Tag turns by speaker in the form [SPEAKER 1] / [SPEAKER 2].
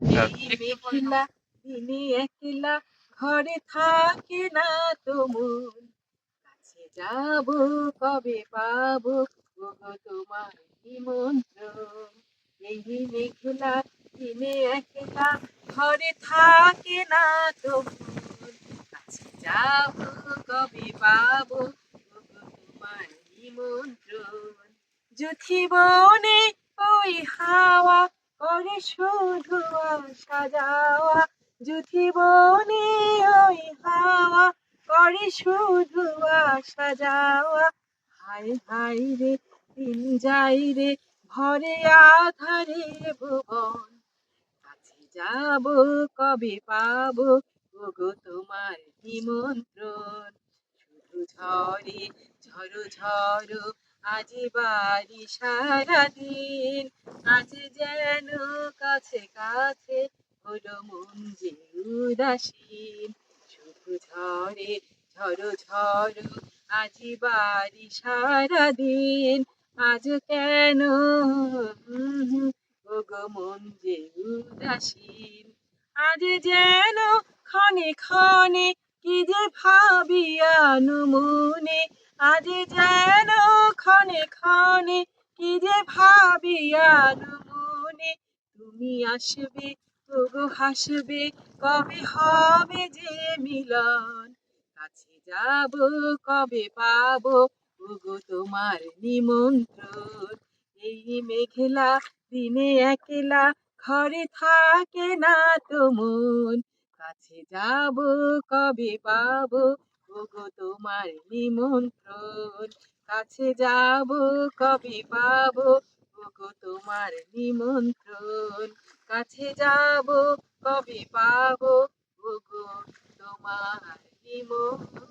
[SPEAKER 1] এই মেঘলা দিনে একলা ঘরে থাকে না তো মন কাছে যাব কবে পাবো ওগো তোমার নিমন্ত্রণ? এই মেঘলা দিনে একলা ঘরে থাকে না তো মন কাছে যাব কবে পাবো ওগো তোমার নিমন্ত্রণ? জুথি বনে ওই হাওয়া করে শুধু আসা যাওয়া জুথি বনে ওই হাওয়া, করে শুধু আসা যাওয়া। হাই হায় রে, দিন যাই রে ভরে আধারে ভুবন। কাছে যাব, কবে পাবো, ওগো তোমার নিমন্ত্রণ। শুধু ঝরে ঝরো ঝরো আজ বাড়ি সারাদিন, আজ যেন কাছে কাছে হলো মন যে উদাসীন। শুধু ঝরে ঝরো ঝরো আজ বাড়ি সারাদিন, আজ কেন? ওগো মন যে উদাসীন। আজ যেন ক্ষণে ক্ষণে কি যে ভাবিয়ানু মনে, আজ যেন ক্ষণে ক্ষণে কি যে ভাবিয়ানু মনে তুমি আসবে ওগো হাসবে, কবে হবে যে মিলন? কাছে যাব, কবে পাবো? ওগো তোমার নিমন্ত্রণ। এই মেঘলা দিনে একলা ঘরে থাকে না তো মন। কাছে যাব, কবে পাবো? ওগো তোমার নিমন্ত্রণ। কাছে যাব কবে পাবো? ওগো তোমার নিমন্ত্রণ। কাছে যাব কবে পাবো? ওগো তোমার নিমন্ত্রণ।